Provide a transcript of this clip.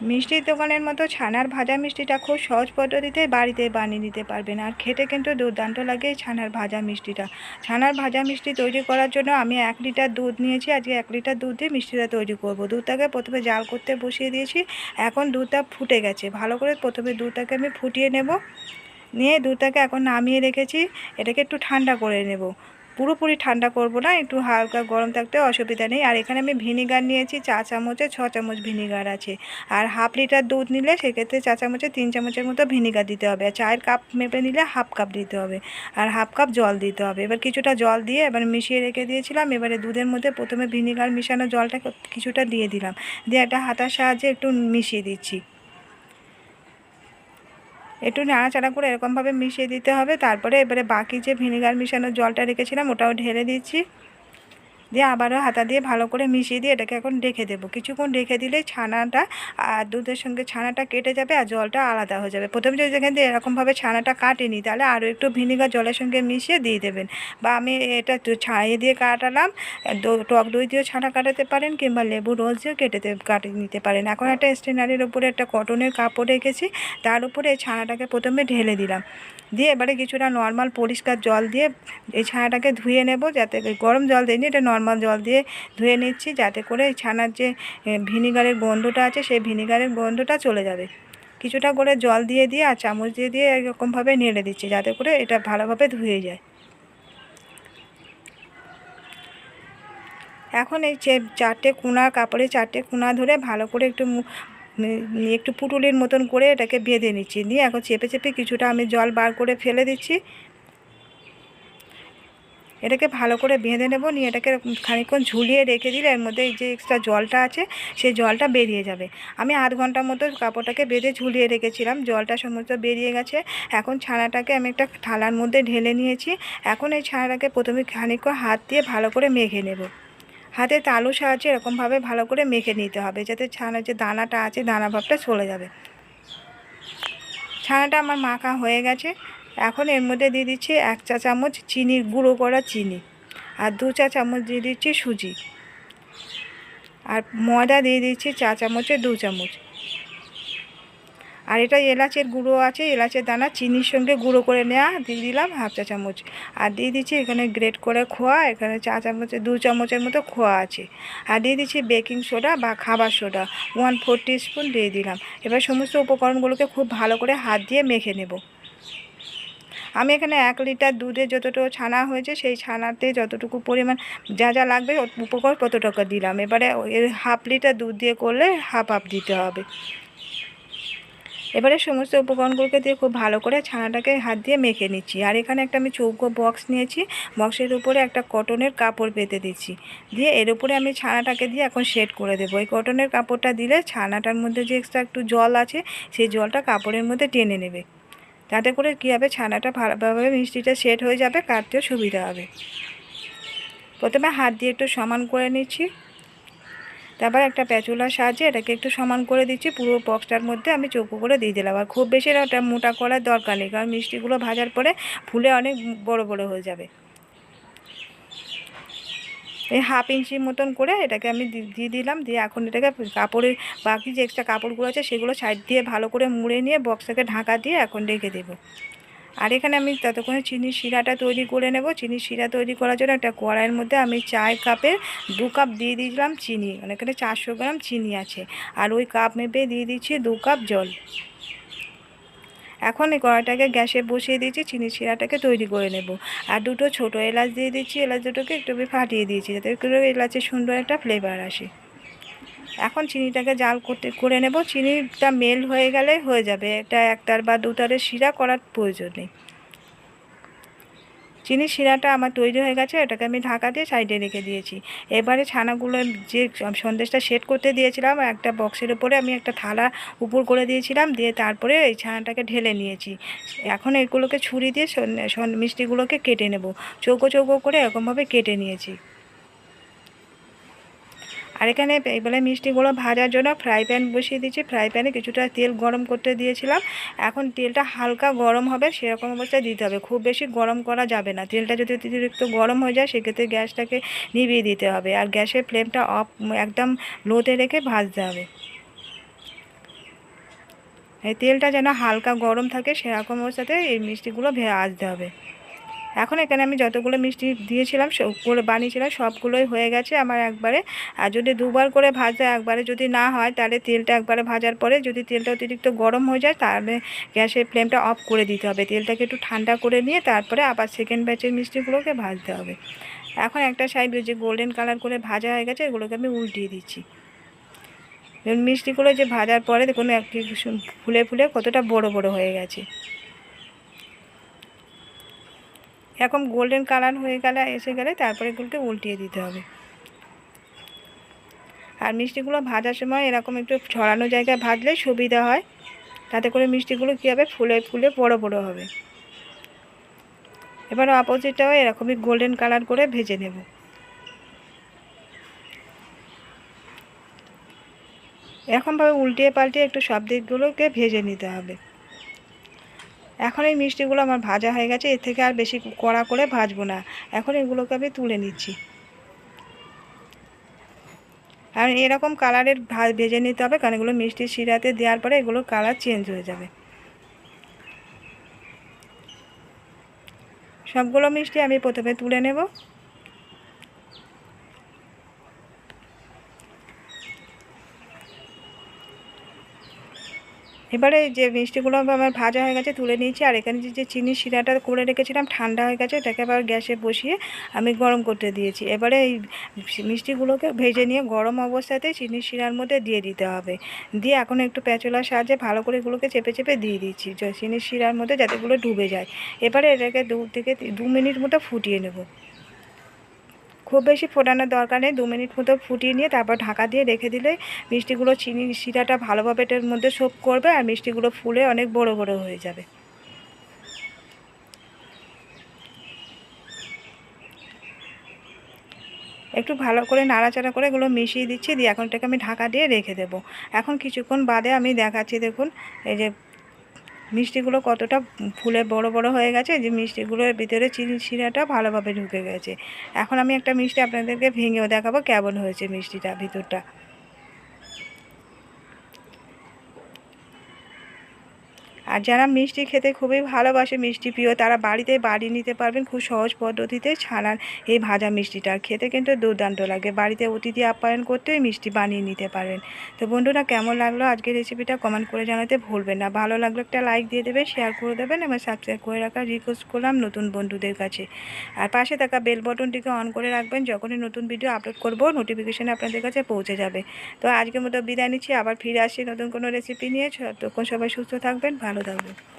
মিষ্টির দোকানের মতো ছানার ভাজা মিষ্টিটা খুব সহজ পদ্ধতিতে বাড়িতে বানিয়ে নিতে পারবেন। আর খেতে কিন্তু দুর্দান্ত লাগে ছানার ভাজা মিষ্টিটা। ছানার ভাজা মিষ্টি তৈরি করার জন্য আমি এক লিটার দুধ নিয়েছি। আজকে এক লিটার দুধ দিয়ে মিষ্টিটা তৈরি করব। দুধটাকে প্রথমে জাল করতে বসিয়ে দিয়েছি। এখন দুধটা ফুটে গেছে। ভালো করে প্রথমে দুধটাকে আমি ফুটিয়ে নেব। নিয়ে দুধটাকে এখন নামিয়ে রেখেছি। এটাকে একটু ঠান্ডা করে নেব। পুরোপুরি ঠান্ডা করব না, একটু হালকা গরম থাকতে অসুবিধা নেই। আর এখানে আমি ভিনিগার নিয়েছি, চা চামচে, ছ চামচ ভিনিগার আছে। আর হাফ লিটার দুধ নিলে সেক্ষেত্রে চা চামচে, তিন চামচের মতো ভিনিগার দিতে হবে। আর চায়ের কাপ মেপে নিলে হাফ কাপ দিতে হবে। আর হাফ কাপ জল দিতে হবে। এবার কিছুটা জল দিয়ে এবার মিশিয়ে রেখে দিয়েছিলাম। এবারে দুধের মধ্যে প্রথমে ভিনিগার মিশানো জলটা কিছুটা দিয়ে দিলাম। দিয়ে একটা হাতার সাহায্যে একটু মিশিয়ে দিচ্ছি। একটু নাড়াচাড়া করে এরকমভাবে মিশিয়ে দিতে হবে। তারপরে এবারে বাকি যে ভিনেগার মিশানোর জলটা রেখেছিলাম, ওটাও ঢেলে দিচ্ছি। দিয়ে আবারও হাতা দিয়ে ভালো করে মিশিয়ে দিয়ে এটাকে এখন রেখে দেবো। কিছুক্ষণ রেখে দিলে ছানাটা আর দুধের সঙ্গে ছানাটা কেটে যাবে আর জলটা আলাদা হয়ে যাবে। প্রথমে যদি যেখান দিয়ে এরকমভাবে ছানাটা কাটেনি, তাহলে আরও একটু ভিনিগার জলের সঙ্গে মিশিয়ে দিয়ে দেবেন। বা আমি এটা ছাড়িয়ে দিয়ে কাটালাম টক দই দিয়েও ছানা কাটাতে পারেন কিংবা লেবু রোজ দিয়েও কেটে কাটিয়ে নিতে পারেন। এখন একটা স্টেনারির উপরে একটা কটনের কাপড় রেখেছি, তার উপরে এই ছানাটাকে প্রথমে ঢেলে দিলাম। দিয়ে এবারে কিছুটা নর্মাল পরিষ্কার জল দিয়ে এই ছানাটাকে ধুয়ে নেব যাতে গরম জল দিইনি এটা নর্মাল জল দিয়ে ধুয়ে নিচ্ছি যাতে করে এই ছানার যে ভিনিগারের গন্ধটা আছে সেই ভিনিগারের গন্ধটা চলে যাবে। কিছুটা করে জল দিয়ে দিয়ে আর চামচ দিয়ে দিয়ে এরকমভাবে নেড়ে দিচ্ছি যাতে করে এটা ভালোভাবে ধুয়ে যায়। এখন এই চারটে কোনা, কাপড়ে চারটে কোনা ধরে ভালো করে একটু একটু পুটুলির মতন করে এটাকে বেঁধে নিচ্ছি। নিয়ে এখন চেপে চেপে কিছুটা আমি জল বার করে ফেলে দিচ্ছি। এটাকে ভালো করে বেঁধে নেব। নিয়ে এটাকে খানিকক্ষণ ঝুলিয়ে রেখে দিলে এর মধ্যে যে এক্সট্রা জলটা আছে, সেই জলটা বেরিয়ে যাবে। আমি আধ ঘণ্টার মতো কাপড়টাকে বেঁধে ঝুলিয়ে রেখেছিলাম। জলটা সমস্ত বেরিয়ে গেছে। এখন ছানাটাকে আমি একটা থালার মধ্যে ঢেলে নিয়েছি। এখন এই ছানাটাকে প্রথমে খানিকক্ষণ হাত দিয়ে ভালো করে মেখে নেব। হাতে তালু সাহায্যে এরকমভাবে ভালো করে মেখে নিতে হবে যাতে ছানার যে দানাটা আছে, দানা ভাবটা চলে যাবে। ছানাটা আমার মাখা হয়ে গেছে। এখন এর মধ্যে দিয়ে দিচ্ছি এক চা চামচ চিনির গুঁড়ো করা চিনি আর দু চা চামচ দিয়ে দিচ্ছি সুজি। আর ময়দা দিয়ে দিচ্ছি চা চামচে দু চামচ। আর এটা এলাচের গুঁড়ো আছে, এলাচের দানা চিনির সঙ্গে গুঁড়ো করে নেওয়া দিয়ে দিলাম হাফ চা চামচ। আর দিয়ে দিচ্ছি এখানে গ্রেট করে খোয়া, এখানে চা চামচের দু চামচের মতো খোয়া আছে। আর দিয়ে দিচ্ছি বেকিং সোডা বা খাবার সোডা, ওয়ান ফোর স্পুন দিয়ে দিলাম। এবার সমস্ত উপকরণগুলোকে খুব ভালো করে হাত দিয়ে মেখে নেব। আমি এখানে এক লিটার দুধে যতটুকু ছানা হয়েছে, সেই ছানাতে যতটুকু পরিমাণ যা যা লাগবে উপকরণ টাকা দিলাম। এবারে হাফ লিটার দুধ দিয়ে করলে হাফ হাফ দিতে হবে। এবারে সমস্ত উপকরণগুলোকে দিয়ে খুব ভালো করে ছানাটাকে হাত দিয়ে মেখে নিচ্ছি। আর এখানে একটা আমি চৌকো বক্স নিয়েছি। বক্সের উপরে একটা কটনের কাপড় পেতে দিচ্ছি। দিয়ে এর উপরে আমি ছানাটাকে দিয়ে এখন সেট করে দেবো। এই কটনের কাপড়টা দিলে ছানাটার মধ্যে যে এক্সট্রা একটু জল আছে, সেই জলটা কাপড়ের মধ্যে টেনে নেবে। তাতে করে কী হবে? ছানাটা ভালোভাবে মিষ্টিটা সেট হয়ে যাবে, কাটতেও সুবিধা হবে। প্রথমে হাত দিয়ে একটু সমান করে নিচ্ছি। তারপর একটা প্যাচুলার সাহায্যে এটাকে একটু সমান করে দিচ্ছি, পুরো বক্সটার মধ্যে আমি চৌকো করে দিয়ে দিলাম। আর খুব বেশি ওটা মোটা করার দরকার নেই, কারণ মিষ্টিগুলো ভাজার পরে ফুলে অনেক বড় বড় হয়ে যাবে। এই হাফ ইঞ্চির মতন করে এটাকে আমি দিয়ে দিলাম, দিয়ে এখন এটাকে কাপড়ের বাকি যে এক্সট্রা কাপড়গুলো আছে সেগুলো সাইড দিয়ে ভালো করে মুড়ে নিয়ে বক্সটাকে ঢাকা দিয়ে এখন রেখে দেবো। আর এখানে আমি ততক্ষণে চিনির শিরাটা তৈরি করে নেব। চিনির শিরা তৈরি করার জন্য একটা কড়াইয়ের মধ্যে আমি চায়ের কাপে দু কাপ দিয়ে দিয়েছিলাম চিনি। মানে এখানে চারশো গ্রাম চিনি আছে। আর ওই কাপ মেপে দিয়ে দিচ্ছি দু কাপ জল। এখন এই কড়াইটাকে গ্যাসে বসিয়ে দিয়েছি চিনি শিরাটাকে তৈরি করে নেব। আর দুটো ছোট এলাচ দিয়ে দিচ্ছি। এলাচ দুটোকে একটু ফাটিয়ে দিয়েছি যাতে এলাচের সুন্দর একটা ফ্লেভার আসে। এখন চিনিটাকে জাল করতে, করে নেব। চিনিটা মেল হয়ে গেলে হয়ে যাবে। এটা একটার বা দুটারের শিরা করার প্রয়োজন নেই। চিনির শিরাটা আমার তৈরি হয়ে গেছে, এটাকে আমি ঢাকা দিয়ে সাইডে রেখে দিয়েছি। এবারে ছানাগুলো যে সন্দেশটা সেট করতে দিয়েছিলাম, একটা বক্সের উপরে আমি একটা থালা উপর করে দিয়েছিলাম, দিয়ে তারপরে এই ছানাটাকে ঢেলে নিয়েছি। এখন এগুলোকে ছুরি দিয়ে মিষ্টিগুলোকে কেটে নেব। চৌকো চৌকো করে এরকমভাবে কেটে নিয়েছি। আর এখানে এবারে মিষ্টিগুলো ভাজার জন্য ফ্রাই প্যান বসিয়ে দিয়েছি। ফ্রাই প্যানে কিছুটা তেল গরম করতে দিয়েছিলাম। এখন তেলটা হালকা গরম হবে, সেরকম অবস্থায় দিতে হবে। খুব বেশি গরম করা যাবে না। তেলটা যদি অতিরিক্ত গরম হয়ে যায়, সেক্ষেত্রে গ্যাসটাকে নিভিয়ে দিতে হবে। আর গ্যাসের ফ্লেমটা অফ একদম লোতে রেখে ভাজতে হবে। এই তেলটা যেন হালকা গরম থাকে, সেরকম অবস্থাতে এই মিষ্টিগুলো ভাজতে হবে। এখন এখানে আমি যতগুলো মিষ্টি দিয়েছিলাম, সবগুলো বানিয়েছিলাম, সবগুলোই হয়ে গেছে আমার একবারে। আর যদি দুবার করে ভাজা একবারে যদি না হয়, তাহলে তেলটা একবারে ভাজার পরে যদি তেলটা অতিরিক্ত গরম হয়ে যায়, তাহলে গ্যাসের ফ্লেমটা অফ করে দিতে হবে। তেলটাকে একটু ঠান্ডা করে নিয়ে তারপরে আবার সেকেন্ড ব্যাচের মিষ্টিগুলোকে ভাজতে হবে। এখন একটা সাইড যে গোল্ডেন কালার করে ভাজা হয়ে গেছে, এগুলোকে আমি উল্টিয়ে দিচ্ছি। মিষ্টিগুলো যে ভাজার পরে দেখুন একটি ফুলে ফুলে কতটা বড় বড় হয়ে গেছে। এরকম গোল্ডেন কালার হয়ে গেলে, এসে গেলে তারপরে এগুলোকে উল্টিয়ে দিতে হবে। আর মিষ্টিগুলো ভাজার সময় এরকম একটু ছড়ানো জায়গায় ভাজলে সুবিধা হয়। তাতে করে মিষ্টিগুলো কী হবে? ফুলে ফুলে বড় বড় হবে। এবার অপোজিটটাও এরকমই গোল্ডেন কালার করে ভেজে নেব। এরকমভাবে উল্টিয়ে পাল্টিয়ে একটু সব দিকগুলোকে ভেজে নিতে হবে। এখন এই মিষ্টিগুলো আমার ভাজা হয়ে গেছে, এর থেকে আর বেশি কড়া করে ভাজবো না। এখন এগুলোকে আমি তুলে নিচ্ছি। আর এরকম কালারের ভেজে নিতে হবে, কারণ এগুলো মিষ্টি শিরাতে দেওয়ার পরে এগুলোর কালার চেঞ্জ হয়ে যাবে। সবগুলো মিষ্টি আমি প্রথমে তুলে নেব। এবারে যে মিষ্টিগুলো আমার ভাজা হয়ে গেছে তুলে নিয়েছি, আর এখানে যে চিনি শিরাটা করে রেখেছিলাম, ঠান্ডা হয়ে গেছে, এটাকে আবার গ্যাসে বসিয়ে আমি গরম করতে দিয়েছি। এবারে এই মিষ্টিগুলোকে ভেজে নিয়ে গরম অবস্থাতেই চিনি শিরার মধ্যে দিয়ে দিতে হবে। দিয়ে এখন একটু প্যাচলার সাহায্যে ভালো করে এগুলোকে চেপে চেপে দিয়ে দিচ্ছি চিনি শিরার মধ্যে যাতে এগুলো ডুবে যায়। এবারে এটাকে দু থেকে দু মিনিট মতো ফুটিয়ে নেব। খুব বেশি ফোটানোর দরকার নেই। দু মিনিট মতো ফুটিয়ে নিয়ে তারপর ঢাকা দিয়ে রেখে দিলে মিষ্টিগুলো চিনি শিরাটা ভালোভাবে এটার মধ্যে সোপ করবে আর মিষ্টিগুলো ফুলে অনেক বড় বড় হয়ে যাবে। একটু ভালো করে নাড়াচাড়া করে এগুলো মিশিয়ে দিচ্ছি, দিয়ে এখন এটাকে আমি ঢাকা দিয়ে রেখে দেবো। এখন কিছুক্ষণ বাদে আমি দেখাচ্ছি, দেখুন, এই যে মিষ্টিগুলো কতটা ফুলে বড় বড় হয়ে গেছে, যে মিষ্টিগুলোর ভিতরে চিনি শিরাটা ভালোভাবে ঢুকে গেছে। এখন আমি একটা মিষ্টি আপনাদেরকে ভেঙেও দেখাবো কেমন হয়েছে মিষ্টিটা ভিতরটা। আর যারা মিষ্টি খেতে খুবই ভালোবাসে, মিষ্টি প্রিয়, তারা বাড়িতে বাড়ি নিতে পারবেন খুব সহজ পদ্ধতিতে ছানার এই ভাজা মিষ্টিটা। খেতে কিন্তু দুর্দান্ত লাগে। বাড়িতে অতিথি আপ্যায়ন করতেই মিষ্টি বানিয়ে নিতে পারবেন তো বন্ধুরা, কেমন লাগল আজকের রেসিপিটা কমেন্ট করে জানাতে ভুলবেন না। ভালো লাগল একটা লাইক দিয়ে দেবেন শেয়ার করে দেবেন এবং সাবস্ক্রাইব করে রাখার রিকোয়েস্ট করলাম নতুন বন্ধুদের কাছে। আর পাশে থাকা বেল বটনটিকে অন করে রাখবেন, যখনই নতুন ভিডিও আপলোড করব নোটিফিকেশান আপনাদের কাছে পৌঁছে যাবে। তো আজকের মতো বিদায় নিচ্ছি, আবার ফিরে আসি নতুন কোনো রেসিপি নিয়ে। তখন সবাই সুস্থ থাকবেন ভালো থাকবেন